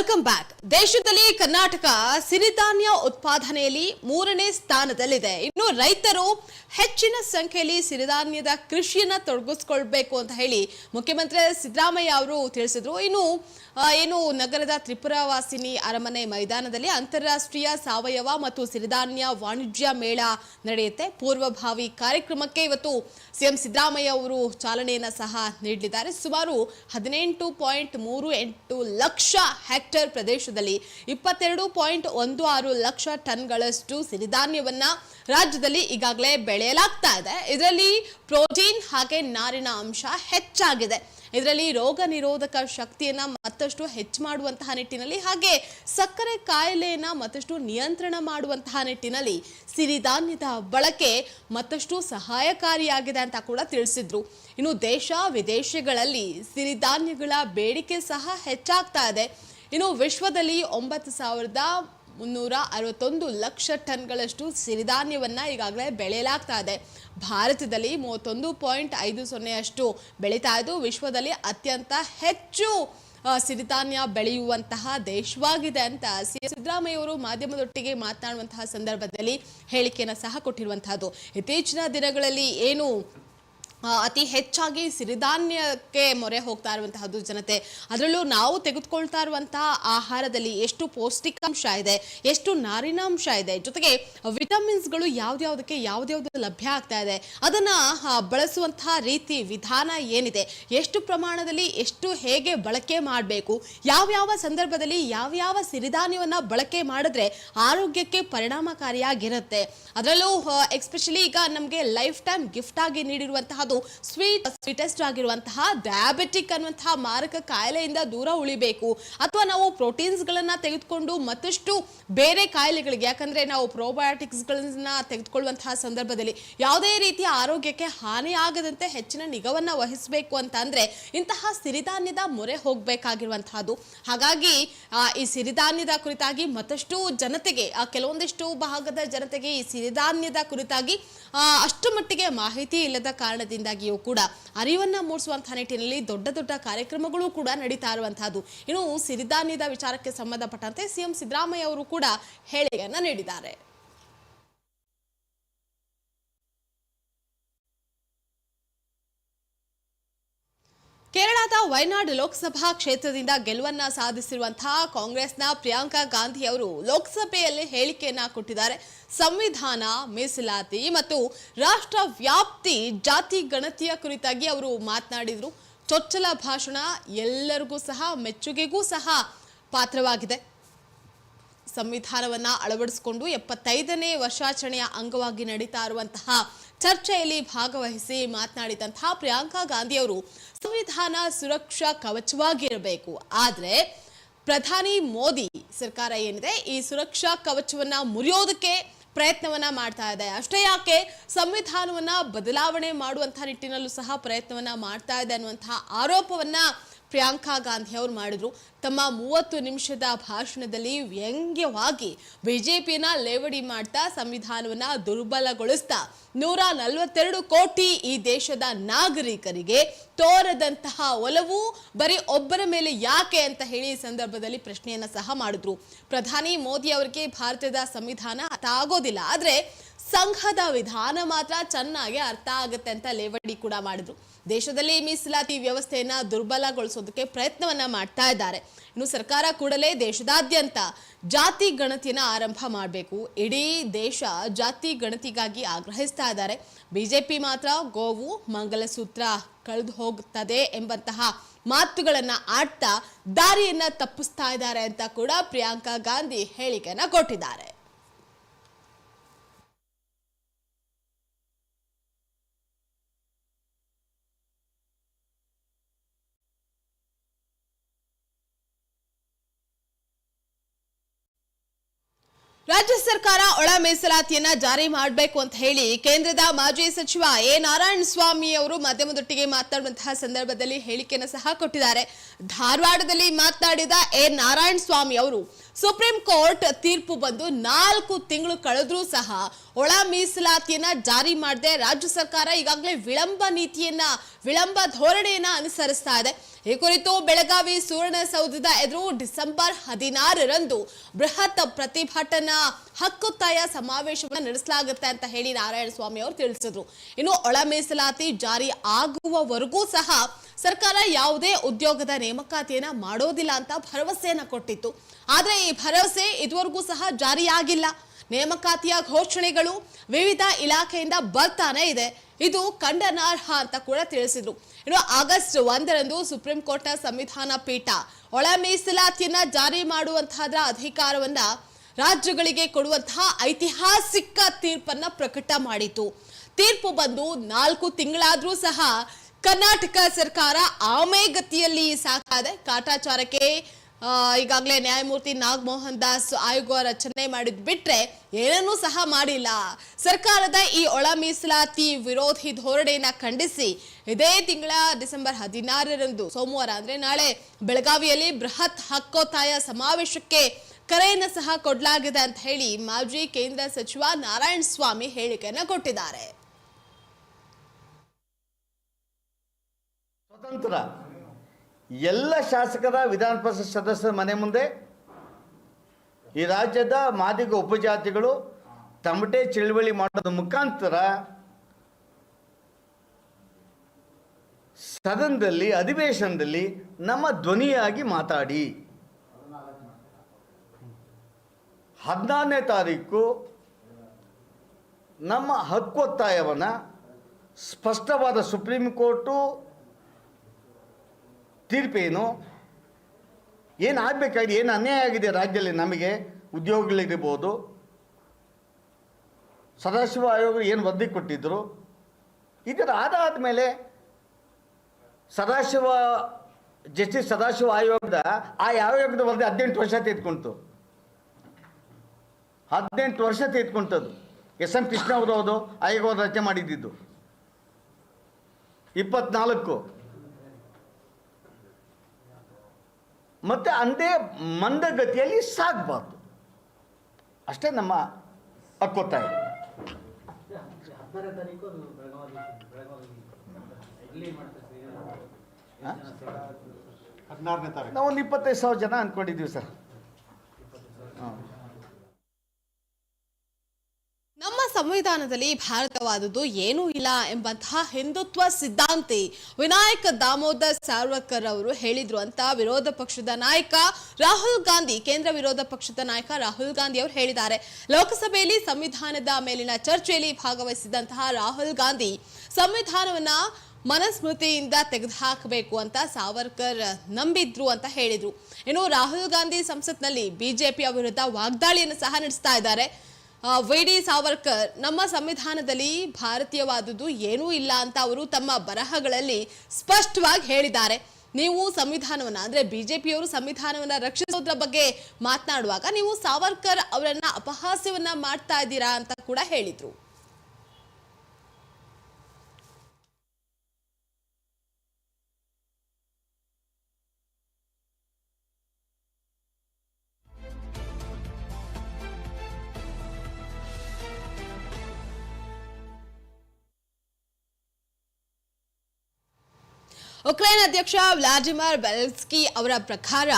S3: Welcome back. ದೇಶದಲ್ಲಿ ಕರ್ನಾಟಕ ಸಿರಿಧಾನ್ಯ ಉತ್ಪಾದನೆಯಲ್ಲಿ ಮೂರನೇ ಸ್ಥಾನದಲ್ಲಿದೆ. ಇನ್ನು ರೈತರು ಹೆಚ್ಚಿನ ಸಂಖ್ಯೆಯಲ್ಲಿ ಸಿರಿಧಾನ್ಯದ ಕೃಷಿಯನ್ನ ತೊಡಗಿಸ್ಕೊಳ್ಬೇಕು ಅಂತ ಹೇಳಿ ಮುಖ್ಯಮಂತ್ರಿ ಸಿದ್ದರಾಮಯ್ಯ ಅವರು ತಿಳಿಸಿದ್ರು. ಇನ್ನು ಏನು ನಗರದ ತ್ರಿಪುರವಾಸಿನಿ ಅರಮನೆ ಮೈದಾನದಲ್ಲಿ ಅಂತಾರಾಷ್ಟ್ರೀಯ ಸಾವಯವ ಮತ್ತು ಸಿರಿಧಾನ್ಯ ವಾಣಿಜ್ಯ ಮೇಳ ನಡೆಯುತ್ತೆ. ಪೂರ್ವಭಾವಿ ಕಾರ್ಯಕ್ರಮಕ್ಕೆ ಇವತ್ತು ಸಿಎಂ ಸಿದ್ದರಾಮಯ್ಯ ಅವರು ಚಾಲನೆಯನ್ನ ಸಹ ನೀಡಲಿದ್ದಾರೆ. ಸುಮಾರು ಹದಿನೆಂಟು ಪಾಯಿಂಟ್ ಮೂರು ಎಂಟು ಲಕ್ಷ ಹೆಕ್ಟೇರ್ ಪ್ರದೇಶದಲ್ಲಿ ಇಪ್ಪತ್ತೆರಡು ಪಾಯಿಂಟ್ ಒಂದು ಆರು ಲಕ್ಷ ಟನ್ಗಳಷ್ಟು ಸಿರಿಧಾನ್ಯವನ್ನ ರಾಜ್ಯದಲ್ಲಿ ಈಗಾಗಲೇ ಬೆಳೆಯಲಾಗ್ತಾ ಇದೆ. ಇದರಲ್ಲಿ ಪ್ರೋಟೀನ್ ಹಾಗೆ ನಾರಿನ ಅಂಶ ಹೆಚ್ಚಾಗಿದೆ. ಇದರಲ್ಲಿ ರೋಗ ನಿರೋಧಕ ಶಕ್ತಿಯನ್ನ ಮತ್ತಷ್ಟು ಹೆಚ್ಚು ಮಾಡುವಂತಹ ನಿಟ್ಟಿನಲ್ಲಿ ಹಾಗೆ ಸಕ್ಕರೆ ಕಾಯಿಲೆಯನ್ನ ಮತ್ತಷ್ಟು ನಿಯಂತ್ರಣ ಮಾಡುವಂತಹ ನಿಟ್ಟಿನಲ್ಲಿ ಸಿರಿಧಾನ್ಯದ ಬಳಕೆ ಮತ್ತಷ್ಟು ಸಹಾಯಕಾರಿಯಾಗಿದೆ ಅಂತ ಕೂಡ ತಿಳಿಸಿದ್ರು. ಇನ್ನು ದೇಶ ವಿದೇಶಗಳಲ್ಲಿ ಸಿರಿಧಾನ್ಯಗಳ ಬೇಡಿಕೆ ಸಹ ಹೆಚ್ಚಾಗ್ತಾ ಇದೆ. ಇನ್ನು ವಿಶ್ವದಲ್ಲಿ ಒಂಬತ್ತು ಸಾವಿರದ ಮುನ್ನೂರ ಅರವತ್ತೊಂದು ಲಕ್ಷ ಟನ್ಗಳಷ್ಟು ಸಿರಿಧಾನ್ಯವನ್ನು ಈಗಾಗಲೇ ಬೆಳೆಯಲಾಗ್ತಾ ಇದೆ. ಭಾರತದಲ್ಲಿ ಮೂವತ್ತೊಂದು ಪಾಯಿಂಟ್ ಐದು ಸೊನ್ನೆಯಷ್ಟು ಬೆಳೀತಾ ಇದ್ದು, ವಿಶ್ವದಲ್ಲಿ ಅತ್ಯಂತ ಹೆಚ್ಚು ಸಿರಿಧಾನ್ಯ ಬೆಳೆಯುವಂತಹ ದೇಶವಾಗಿದೆ ಅಂತ ಸಿ. ಸಿದ್ದರಾಮಯ್ಯ ಅವರು ಮಾಧ್ಯಮದೊಟ್ಟಿಗೆ ಮಾತನಾಡುವಂತಹ ಸಂದರ್ಭದಲ್ಲಿ ಹೇಳಿಕೆಯನ್ನು ಸಹ ಕೊಟ್ಟಿರುವಂತಹದ್ದು. ಇತ್ತೀಚಿನ ದಿನಗಳಲ್ಲಿ ಏನು ಅತಿ ಹೆಚ್ಚಾಗಿ ಸಿರಿಧಾನ್ಯಕ್ಕೆ ಮೊರೆ ಹೋಗ್ತಾ ಇರುವಂತಹದ್ದು ಜನತೆ. ಅದರಲ್ಲೂ ನಾವು ತೆಗೆದುಕೊಳ್ತಾ ಇರುವಂತಹ ಆಹಾರದಲ್ಲಿ ಎಷ್ಟು ಪೌಷ್ಟಿಕಾಂಶ ಇದೆ, ಎಷ್ಟು ನಾರಿನಾಂಶ ಇದೆ, ಜೊತೆಗೆ ವಿಟಮಿನ್ಸ್ಗಳು ಯಾವ್ದ್ಯಾವ್ದಕ್ಕೆ ಯಾವ್ದ್ಯಾವ್ದು ಲಭ್ಯ ಆಗ್ತಾ ಇದೆ, ಅದನ್ನ ಬಳಸುವಂತಹ ರೀತಿ ವಿಧಾನ ಏನಿದೆ, ಎಷ್ಟು ಪ್ರಮಾಣದಲ್ಲಿ ಎಷ್ಟು ಹೇಗೆ ಬಳಕೆ ಮಾಡಬೇಕು, ಯಾವ್ಯಾವ ಸಂದರ್ಭದಲ್ಲಿ ಯಾವ್ಯಾವ ಸಿರಿಧಾನ್ಯವನ್ನ ಬಳಕೆ ಮಾಡಿದ್ರೆ ಆರೋಗ್ಯಕ್ಕೆ ಪರಿಣಾಮಕಾರಿಯಾಗಿರುತ್ತೆ. ಅದರಲ್ಲೂ ಎಕ್ಸ್ಪೆಷಲಿ ಈಗ ನಮಗೆ ಲೈಫ್ ಟೈಮ್ ಗಿಫ್ಟ್ ಆಗಿ ಸ್ವೀಟ್ ಸ್ವೀಟೆಸ್ಟ್ ಆಗಿರುವಂತಹ ಡಯಾಬೆಟಿಕ್ ಅನ್ನುವಂತಹ ಮಾರಕ ಕಾಯಿಲೆಯಿಂದ ದೂರ ಉಳಿಬೇಕು. ಅಥವಾ ನಾವು ಪ್ರೋಟೀನ್ಸ್ ಗಳನ್ನ ತೆಗೆದುಕೊಂಡು ಮತ್ತಷ್ಟು ಬೇರೆ ಕಾಯಿಲೆಗಳಿಗೆ, ಯಾಕಂದ್ರೆ ನಾವು probiotics ಗಳನ್ನ ತೆಗೆದುಕೊಳ್ಳುವಂತಹ ಸಂದರ್ಭದಲ್ಲಿ ಯಾವುದೇ ರೀತಿಯ ಆರೋಗ್ಯಕ್ಕೆ ಹಾನಿಯಾಗದಂತೆ ಹೆಚ್ಚಿನ ನಿಗವನ್ನ ವಹಿಸಬೇಕು ಅಂತ ಅಂದ್ರೆ ಇಂತಹ ಸಿರಿಧಾನ್ಯದ ಮೊರೆ ಹೋಗಬೇಕಾಗಿರುವಂತಹದ್ದು. ಹಾಗಾಗಿ ಈ ಸಿರಿಧಾನ್ಯದ ಕುರಿತಾಗಿ ಮತ್ತಷ್ಟು ಜನತೆಗೆ ಕೆಲವೊಂದಿಷ್ಟು ಭಾಗದ ಜನತೆಗೆ ಈ ಸಿರಿಧಾನ್ಯದ ಕುರಿತಾಗಿ ಅಷ್ಟು ಮಟ್ಟಿಗೆ ಮಾಹಿತಿ ಇಲ್ಲದ ಕಾರಣದಿಂದಾಗಿಯೂ ಕೂಡ ಅರಿವನ್ನ ಮೂಡಿಸುವಂತಹ ನಿಟ್ಟಿನಲ್ಲಿ ದೊಡ್ಡ ದೊಡ್ಡ ಕಾರ್ಯಕ್ರಮಗಳು ಕೂಡ ನಡೀತಾ ಇರುವಂತಹದ್ದು. ಇನ್ನು ಸಿರಿಧಾನ್ಯದ ವಿಚಾರಕ್ಕೆ ಸಂಬಂಧಪಟ್ಟಂತೆ ಸಿಎಂ ಸಿದ್ದರಾಮಯ್ಯ ಅವರು ಕೂಡ ಹೇಳಿಕೆಯನ್ನ ನೀಡಿದ್ದಾರೆ. ಕೇರಳದ ವಯನಾಡ್ ಲೋಕಸಭಾ ಕ್ಷೇತ್ರದಿಂದ ಗೆಲುವನ್ನ ಸಾಧಿಸಿರುವಂತಹ ಕಾಂಗ್ರೆಸ್ನ ಪ್ರಿಯಾಂಕಾ ಗಾಂಧಿ ಅವರು ಲೋಕಸಭೆಯಲ್ಲಿ ಹೇಳಿಕೆಯನ್ನ ಕೊಟ್ಟಿದ್ದಾರೆ. ಸಂವಿಧಾನ, ಮೀಸಲಾತಿ ಮತ್ತು ರಾಷ್ಟ್ರ ವ್ಯಾಪ್ತಿ ಜಾತಿ ಗಣತಿಯ ಕುರಿತಾಗಿ ಅವರು ಮಾತನಾಡಿದರು. ಚೊಚ್ಚಲ ಭಾಷಣ ಎಲ್ಲರಿಗೂ ಸಹ, ಮೆಚ್ಚುಗೆಗೂ ಸಹ ಪಾತ್ರವಾಗಿದೆ. ಸಂವಿಧಾನವನ್ನ ಅಳವಡಿಸಿಕೊಂಡು ಎಪ್ಪತ್ತೈದನೇ ವರ್ಷಾಚರಣೆಯ ಅಂಗವಾಗಿ ನಡೀತಾ ಇರುವಂತಹ ಚರ್ಚೆಯಲ್ಲಿ ಭಾಗವಹಿಸಿ ಮಾತನಾಡಿದಂತಹ ಪ್ರಿಯಾಂಕಾ ಗಾಂಧಿ ಅವರು, ಸಂವಿಧಾನ ಸುರಕ್ಷಾ ಕವಚವಾಗಿರಬೇಕು. ಆದರೆ ಪ್ರಧಾನಿ ಮೋದಿ ಸರ್ಕಾರ ಏನಿದೆ, ಈ ಸುರಕ್ಷಾ ಕವಚವನ್ನ ಮುರಿಯೋದಕ್ಕೆ ಪ್ರಯತ್ನವನ್ನ ಮಾಡ್ತಾ ಇದೆ. ಅಷ್ಟೇ ಯಾಕೆ, ಸಂವಿಧಾನವನ್ನ ಬದಲಾವಣೆ ಮಾಡುವಂತಹ ನಿಟ್ಟಿನಲ್ಲೂ ಸಹ ಪ್ರಯತ್ನವನ್ನ ಮಾಡ್ತಾ ಇದೆ ಅನ್ನುವಂತಹ ಆರೋಪವನ್ನ ಪ್ರಿಯಾಂಕಾ ಗಾಂಧಿ ಅವರು ಮಾಡಿದ್ರು. ತಮ್ಮ ಮೂವತ್ತು ನಿಮಿಷದ ಭಾಷಣದಲ್ಲಿ ವ್ಯಂಗ್ಯವಾಗಿ ಬಿಜೆಪಿನ ಲೇವಡಿ ಮಾಡ್ತಾ ಸಂವಿಧಾನವನ್ನ ದುರ್ಬಲಗೊಳಿಸ್ತಾ ನೂರ ನಲವತ್ತೆರಡು ಕೋಟಿ ಈ ದೇಶದ ನಾಗರಿಕರಿಗೆ ತೋರದಂತಹ ಒಲವು, ಬರೀ ಒಬ್ಬರ ಮೇಲೆ ಯಾಕೆ ಅಂತ ಹೇಳಿ ಸಂದರ್ಭದಲ್ಲಿ ಪ್ರಶ್ನೆಯನ್ನ ಸಹ ಮಾಡಿದ್ರು. ಪ್ರಧಾನಿ ಮೋದಿ ಅವರಿಗೆ ಭಾರತದ ಸಂವಿಧಾನ ಆಗೋದಿಲ್ಲ. ಆದ್ರೆ ಸಂಘದ ವಿಧಾನ ಮಾತ್ರ ಚೆನ್ನಾಗಿ ಅರ್ಥ ಆಗುತ್ತೆ ಅಂತ ಲೇವಡಿ ಕೂಡ ಮಾಡಿದ್ರು. ದೇಶದಲ್ಲಿ ಮೀಸಲಾತಿ ವ್ಯವಸ್ಥೆಯನ್ನ ದುರ್ಬಲಗೊಳಿಸೋದಕ್ಕೆ ಪ್ರಯತ್ನವನ್ನ ಮಾಡ್ತಾ ಇದ್ದಾರೆ. ಇನ್ನು ಸರ್ಕಾರ ಕೂಡಲೇ ದೇಶದಾದ್ಯಂತ ಜಾತಿ ಗಣತಿಯನ್ನು ಆರಂಭ ಮಾಡಬೇಕು. ಇಡೀ ದೇಶ ಜಾತಿ ಗಣತಿಗಾಗಿ ಆಗ್ರಹಿಸ್ತಾ ಇದ್ದಾರೆ. ಬಿಜೆಪಿ ಮಾತ್ರ ಗೋವು, ಮಂಗಲಸೂತ್ರ ಕಳೆದು ಹೋಗುತ್ತದೆ ಎಂಬಂತಹ ಮಾತುಗಳನ್ನ ಆಡ್ತಾ ದಾರಿಯನ್ನ ತಪ್ಪಿಸ್ತಾ ಇದ್ದಾರೆ ಅಂತ ಕೂಡ ಪ್ರಿಯಾಂಕಾ ಗಾಂಧಿ ಹೇಳಿಕೆಯನ್ನು ಕೊಟ್ಟಿದ್ದಾರೆ. ರಾಜ್ಯ ಸರ್ಕಾರ ಒಳ ಮೀಸಲಾತಿಯನ್ನ ಜಾರಿ ಮಾಡಬೇಕು ಅಂತ ಹೇಳಿ ಕೇಂದ್ರದ ಮಾಜಿ ಸಚಿವ ಎ. ನಾರಾಯಣ ಸ್ವಾಮಿ ಅವರು ಮಾಧ್ಯಮದೊಟ್ಟಿಗೆ ಮಾತನಾಡುವಂತಹ ಸಂದರ್ಭದಲ್ಲಿ ಹೇಳಿಕೆಯನ್ನು ಸಹ ಕೊಟ್ಟಿದ್ದಾರೆ. ಧಾರವಾಡದಲ್ಲಿ ಮಾತನಾಡಿದ ಎ. ನಾರಾಯಣ ಸ್ವಾಮಿ ಅವರು ಸುಪ್ರೀಂ ಕೋರ್ಟ್ ತೀರ್ಪು ಬಂದು ನಾಲ್ಕು ತಿಂಗಳು ಕಳೆದ್ರೂ ಸಹ ಒಳ ಮೀಸಲಾತಿಯನ್ನ ಜಾರಿ ಮಾಡಿದೆ ರಾಜ್ಯ ಸರ್ಕಾರ ಈಗಾಗಲೇ ವಿಳಂಬ ನೀತಿಯನ್ನ, ವಿಳಂಬ ಧೋರಣೆಯನ್ನ ಅನುಸರಿಸ್ತಾ ಇದೆ. ಈ ಕುರಿತು ಬೆಳಗಾವಿ ಸುವರ್ಣಸೌಧದ ಎದುರು ಡಿಸೆಂಬರ್ ಹದಿನಾರರಂದು ಬೃಹತ್ ಪ್ರತಿಭಟನಾ ಹಕ್ಕೊತ್ತಾಯ ಸಮಾವೇಶವನ್ನು ನಡೆಸಲಾಗುತ್ತೆ ಅಂತ ಹೇಳಿ ನಾರಾಯಣ ಸ್ವಾಮಿ ಅವರು ತಿಳಿಸಿದ್ರು. ಇನ್ನು ಒಳ ಮೀಸಲಾತಿ ಜಾರಿ ಆಗುವವರೆಗೂ ಸಹ ಸರ್ಕಾರ ಯಾವುದೇ ಉದ್ಯೋಗದ ನೇಮಕಾತಿಯನ್ನ ಮಾಡೋದಿಲ್ಲ ಅಂತ ಭರವಸೆಯನ್ನ ಕೊಟ್ಟಿತ್ತು. ಆದ್ರೆ ಈ ಭರವಸೆ ಇದುವರೆಗೂ ಸಹ ಜಾರಿಯಾಗಿಲ್ಲ. ನೇಮಕಾತಿಯ ಘೋಷಣೆಗಳು ವಿವಿಧ ಇಲಾಖೆಯಿಂದ ಬರ್ತಾನೆ ಇದೆ. ಇದು ಖಂಡನಾರ್ಹ ಅಂತ ಕೂಡ ತಿಳಿಸಿದ್ರು. ಇನ್ನು ಆಗಸ್ಟ್ ಒಂದರಂದು ಸುಪ್ರೀಂ ಕೋರ್ಟ್ನ ಸಂವಿಧಾನ ಪೀಠ ಒಳ ಮೀಸಲಾತಿಯನ್ನ ಜಾರಿ ಮಾಡುವಂತಹದ್ರ ಅಧಿಕಾರವನ್ನ ರಾಜ್ಯಗಳಿಗೆ ಕೊಡುವಂತಹ ಐತಿಹಾಸಿಕ ತೀರ್ಪನ್ನ ಪ್ರಕಟ ಮಾಡಿತು ತೀರ್ಪು ಬಂದು ನಾಲ್ಕು ತಿಂಗಳಾದ್ರೂ ಸಹ ಕರ್ನಾಟಕ ಸರ್ಕಾರ ಆಮೆಗತಿಯಲ್ಲಿ ಸಾಕಾದ ಕಾಟಾಚಾರಕ್ಕೆ ಈಗಾಗಲೇ ನ್ಯಾಯಮೂರ್ತಿ ನಾಗಮೋಹನ್ ದಾಸ್ ಆಯೋಗ ರಚನೆ ಮಾಡಿದ್ ಬಿಟ್ರೆ ಏನನ್ನೂ ಸಹ ಮಾಡಿಲ್ಲ. ಸರ್ಕಾರದ ಈ ಒಳ ಮೀಸಲಾತಿ ವಿರೋಧಿ ಧೋರಣೆಯನ್ನ ಖಂಡಿಸಿ ಇದೇ ತಿಂಗಳ ಡಿಸೆಂಬರ್ ಹದಿನಾರರಂದು ಸೋಮವಾರ ಅಂದ್ರೆ ನಾಳೆ ಬೆಳಗಾವಿಯಲ್ಲಿ ಬೃಹತ್ ಹಕ್ಕೊತ್ತಾಯ ಸಮಾವೇಶಕ್ಕೆ ಕರೆಯನ್ನು ಸಹ ಕೊಡಲಾಗಿದೆ ಅಂತ ಹೇಳಿ ಮಾಜಿ ಕೇಂದ್ರ ಸಚಿವ ನಾರಾಯಣ ಸ್ವಾಮಿ ಹೇಳಿಕೆಯನ್ನು ಕೊಟ್ಟಿದ್ದಾರೆ.
S8: ಸ್ವತಂತ್ರ. ಎಲ್ಲ ಶಾಸಕರ ವಿಧಾನ ಪರಿಷತ್ ಸದಸ್ಯರ ಮನೆ ಮುಂದೆ ಈ ರಾಜ್ಯದ ಮಾದಿಗ ಉಪಜಾತಿಗಳು ತಮಟೆ ಚಳುವಳಿ ಮಾಡೋದ್ರ ಮುಖಾಂತರ ಸದನದಲ್ಲಿ, ಅಧಿವೇಶನದಲ್ಲಿ ನಮ್ಮ ಧ್ವನಿಯಾಗಿ ಮಾತಾಡಿ. ಹದಿನಾರನೇ ತಾರೀಕು ನಮ್ಮ ಹಕ್ಕೊತ್ತಾಯವನ್ನು ಸ್ಪಷ್ಟವಾದ ಸುಪ್ರೀಂ ಕೋರ್ಟು ತೀರ್ಪೇನು? ಏನು ಆಗಬೇಕಾಗಿದೆ? ಏನು ಅನ್ಯಾಯ ಆಗಿದೆ ರಾಜ್ಯದಲ್ಲಿ ನಮಗೆ? ಉದ್ಯೋಗಗಳಿರ್ಬೋದು. ಸದಾಶಿವ ಆಯೋಗ ಏನು ವರದಿ ಕೊಟ್ಟಿದ್ದರು ಇದರ ಆದಾದ ಮೇಲೆ ಸದಾಶಿವ, ಜಸ್ಟಿಸ್ ಸದಾಶಿವ ಆಯೋಗದ ಆ ಆಯೋಗದ ವರದಿ ಹದಿನೆಂಟು ವರ್ಷ ತೆಗೆದುಕೊಂತು. ಹದಿನೆಂಟು ವರ್ಷ ತೆಗೆದುಕೊಂತದ್ದು. ಎಸ್ ಎಂ ಕೃಷ್ಣ ಅವರು ಆಯೋಗವನ್ನು ರಚನೆ ಮಾಡಿದ್ದಿದ್ದು. ಇಪ್ಪತ್ನಾಲ್ಕು. ಮತ್ತು ಅಂದೇ ಮಂದಗತಿಯಲ್ಲಿ ಸಾಗಬಾರ್ದು. ಅಷ್ಟೇ ನಮ್ಮ ಹಕ್ಕೊತ್ತಾಯ ನಾವು ಒಂದು ಇಪ್ಪತ್ತೈದು ಸಾವಿರ ಜನ ಅಂದ್ಕೊಂಡಿದ್ದೀವಿ ಸರ್. ಹಾಂ.
S3: ನಮ್ಮ ಸಂವಿಧಾನದಲ್ಲಿ ಭಾರತವಾದುದು ಏನೂ ಇಲ್ಲ ಎಂಬಂತಹ ಹಿಂದುತ್ವ ಸಿದ್ಧಾಂತಿ. ವಿನಾಯಕ ದಾಮೋದರ್ ಸಾರ್ವರ್ಕರ್ ಅವರು ಹೇಳಿದ್ರು ಅಂತ ವಿರೋಧ ಪಕ್ಷದ ನಾಯಕ ರಾಹುಲ್ ಗಾಂಧಿ, ಕೇಂದ್ರ ವಿರೋಧ ಪಕ್ಷದ ನಾಯಕ ರಾಹುಲ್ ಗಾಂಧಿ ಅವರು ಹೇಳಿದ್ದಾರೆ. ಲೋಕಸಭೆಯಲ್ಲಿ ಸಂವಿಧಾನದ ಮೇಲಿನ ಚರ್ಚೆಯಲ್ಲಿ ಭಾಗವಹಿಸಿದಂತಹ ರಾಹುಲ್ ಗಾಂಧಿ ಸಂವಿಧಾನವನ್ನ ಮನಸ್ಮೃತಿಯಿಂದ ತೆಗೆದುಹಾಕಬೇಕು ಅಂತ ಸಾವರ್ಕರ್ ನಂಬಿದ್ರು ಅಂತ ಹೇಳಿದ್ರು. ಇನ್ನು ರಾಹುಲ್ ಗಾಂಧಿ ಸಂಸತ್ನಲ್ಲಿ ಬಿಜೆಪಿಯ ವಿರುದ್ಧ ವಾಗ್ದಾಳಿಯನ್ನು ಸಹ ನಡೆಸ್ತಾ ಇದ್ದಾರೆ. ವಿ ಡಿ ಸಾವರ್ಕರ್, ನಮ್ಮ ಸಂವಿಧಾನದಲ್ಲಿ ಭಾರತೀಯವಾದುದು ಏನೂ ಇಲ್ಲ ಅಂತ ಅವರು ತಮ್ಮ ಬರಹಗಳಲ್ಲಿ ಸ್ಪಷ್ಟವಾಗಿ ಹೇಳಿದ್ದಾರೆ. ನೀವು ಸಂವಿಧಾನವನ್ನ, ಅಂದ್ರೆ ಬಿಜೆಪಿಯವರು ಸಂವಿಧಾನವನ್ನ ರಕ್ಷಿಸೋದ್ರ ಬಗ್ಗೆ ಮಾತನಾಡುವಾಗ ನೀವು ಸಾವರ್ಕರ್ ಅವರನ್ನ ಅಪಹಾಸ್ಯವನ್ನ ಮಾಡ್ತಾ ಇದ್ದೀರಾ ಅಂತ ಕೂಡ ಹೇಳಿದ್ರು. ಉಕ್ರೇನ್ ಅಧ್ಯಕ್ಷ ವ್ಲಾಡಿಮಿರ್ ಬೆಲ್ಸ್ಕಿ ಅವರ ಪ್ರಕಾರ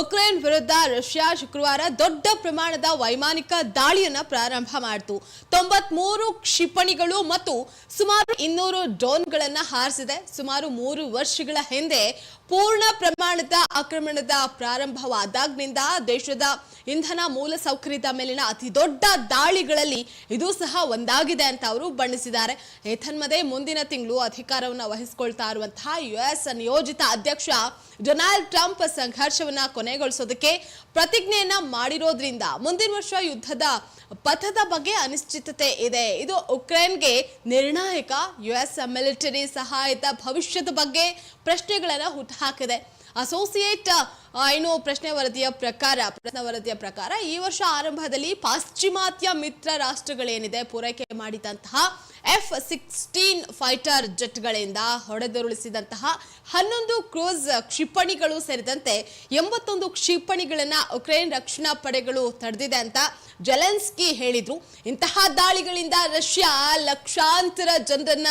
S3: ಉಕ್ರೇನ್ ವಿರುದ್ಧ ರಷ್ಯಾ ಶುಕ್ರವಾರ ದೊಡ್ಡ ಪ್ರಮಾಣದ ವೈಮಾನಿಕ ದಾಳಿಯನ್ನ ಪ್ರಾರಂಭ ಮಾಡಿತು. ತೊಂಬತ್ಮೂರು ಕ್ಷಿಪಣಿಗಳು ಮತ್ತು ಸುಮಾರು ಇನ್ನೂರು ಡ್ರೋನ್ಗಳನ್ನ ಹಾರಿಸಿದೆ. ಸುಮಾರು ಮೂರು ವರ್ಷಗಳ ಹಿಂದೆ ಪೂರ್ಣ ಪ್ರಮಾಣದ ಆಕ್ರಮಣದ ಪ್ರಾರಂಭವಾದಾಗ್ನಿಂದ ದೇಶದ ಇಂಧನ ಮೂಲಸೌಕರ್ಯದ ಮೇಲಿನ ಅತಿ ದೊಡ್ಡ ದಾಳಿಗಳಲ್ಲಿ ಇದು ಸಹ ಒಂದಾಗಿದೆ ಅಂತ ಅವರು ಬಣ್ಣಿಸಿದ್ದಾರೆ. ಏತನ್ಮದೆ ಮುಂದಿನ ತಿಂಗಳು ಅಧಿಕಾರವನ್ನು ವಹಿಸಿಕೊಳ್ತಾ ಇರುವಂತಹ ಯುಎಸ್ ನಿಯೋಜಿತ ಅಧ್ಯಕ್ಷ ಡೊನಾಲ್ಡ್ ಟ್ರಂಪ್ ಸಂಘರ್ಷವನ್ನ ಕೊನೆಗೊಳಿಸೋದಕ್ಕೆ ಪ್ರತಿಜ್ಞೆಯನ್ನ ಮಾಡಿರೋದ್ರಿಂದ ಮುಂದಿನ ವರ್ಷ ಯುದ್ಧದ ಪಥದ ಬಗ್ಗೆ ಅನಿಶ್ಚಿತತೆ ಇದೆ. ಇದು ಉಕ್ರೇನ್ಗೆ ನಿರ್ಣಾಯಕ. ಯುಎಸ್ ಮಿಲಿಟರಿ ಸಹಾಯದ ಭವಿಷ್ಯದ ಬಗ್ಗೆ ಪ್ರಶ್ನೆಗಳನ್ನ ಹುಟ್ಟುಹಾಕಿದೆ ಅಸೋಸಿಯೇಟ್ ಏನು ಪ್ರಶ್ನೆ ವರದಿಯ ಪ್ರಕಾರ, ಪ್ರಶ್ನೆ ವರದಿಯ ಪ್ರಕಾರ ಈ ವರ್ಷ ಆರಂಭದಲ್ಲಿ ಪಾಶ್ಚಿಮಾತ್ಯ ಮಿತ್ರ ರಾಷ್ಟ್ರಗಳೇನಿದೆ ಪೂರೈಕೆ ಮಾಡಿದಂತಹ ಎಫ್ ಸಿಕ್ಸ್ಟೀನ್ ಫೈಟರ್ ಜೆಟ್ಗಳಿಂದ ಹೊಡೆದುರುಳಿಸಿದಂತಹ ಹನ್ನೊಂದು ಕ್ರೂಸ್ ಕ್ಷಿಪಣಿಗಳು ಸೇರಿದಂತೆ ಎಂಬತ್ತೊಂದು ಕ್ಷಿಪಣಿಗಳನ್ನು ಉಕ್ರೇನ್ ರಕ್ಷಣಾ ಪಡೆಗಳು ತಡೆದಿದೆ ಅಂತ ಜೆಲೆನ್ಸ್ಕಿ ಹೇಳಿದ್ರು. ಇಂತಹ ದಾಳಿಗಳಿಂದ ರಷ್ಯಾ ಲಕ್ಷಾಂತರ ಜನರನ್ನ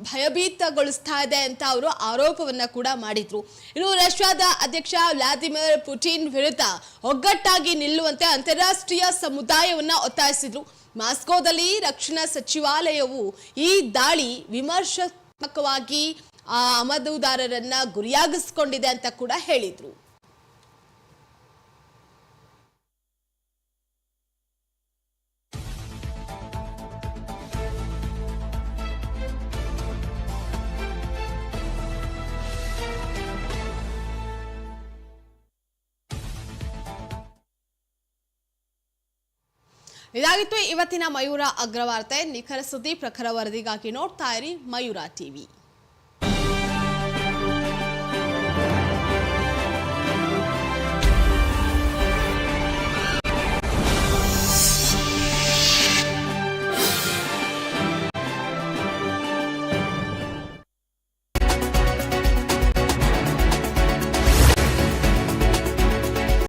S3: ಭಯಭೀತಗೊಳಿಸ್ತಾ ಇದೆ ಅಂತ ಅವರು ಆರೋಪವನ್ನ ಕೂಡ ಮಾಡಿದ್ರು. ಇನ್ನು ರಷ್ಯಾದ ಅಧ್ಯಕ್ಷ ವ್ಲಾದಿಮಿರ್ ಪುಟಿನ್ ವಿರುದ್ಧ ಒಗ್ಗಟ್ಟಾಗಿ ನಿಲ್ಲುವಂತೆ ಅಂತಾರಾಷ್ಟ್ರೀಯ ಸಮುದಾಯವನ್ನ ಒತ್ತಾಯಿಸಿದ್ರು. ಮಾಸ್ಕೋದಲ್ಲಿ ರಕ್ಷಣಾ ಸಚಿವಾಲಯವು ಈ ದಾಳಿ ವಿಮರ್ಶಾತ್ಮಕವಾಗಿ ಆ ಆಮದುದಾರರನ್ನ ಗುರಿಯಾಗಿಸ್ಕೊಂಡಿದೆ ಅಂತ ಕೂಡ ಹೇಳಿದ್ರು. ಇದಾಗಿತ್ತು. ಇವತ್ತಿನ ಮಯೂರ ಅಗ್ರವಾರ್ತೆ. ನಿಖರ ಸುದ್ದಿ ಪ್ರಖರ ವರದಿಗಾಗಿ ನೋಡ್ತಾ ಇರಿ ಮಯೂರ ಟಿವಿ.